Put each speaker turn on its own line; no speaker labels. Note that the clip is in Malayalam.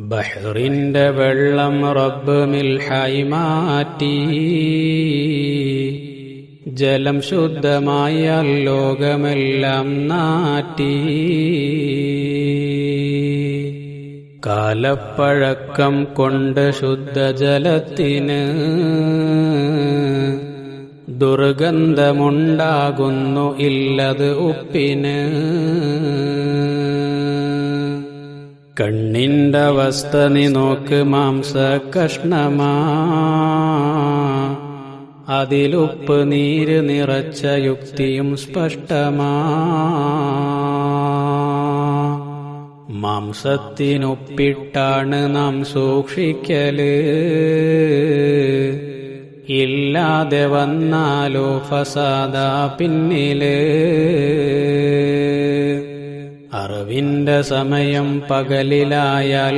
ബഹ്റിന്റെ വെള്ളം റബ്ബ് മിൽഹായി മാറ്റി. ജലം ശുദ്ധമായ ലോകമെല്ലാം നാറ്റി. കാലപ്പഴക്കം കൊണ്ട് ശുദ്ധജലത്തിന് ദുർഗന്ധമുണ്ടാകുന്നു ഇല്ലത് ഉപ്പിന്. കണ്ണിന്റെ അവസ്ഥ നോക്ക് മാംസ കഷ്ണമാ അതിലുപ്പ് നീര് നിറച്ച യുക്തിയും സ്പഷ്ടമാ. മാംസത്തിനൊപ്പിട്ടാണ് നാം സൂക്ഷിക്കൽ. ഇല്ലാതെ വന്നാലോ ഫസാദ പിന്നിൽ. അറിവിന്റെ സമയം പകലിലായാൽ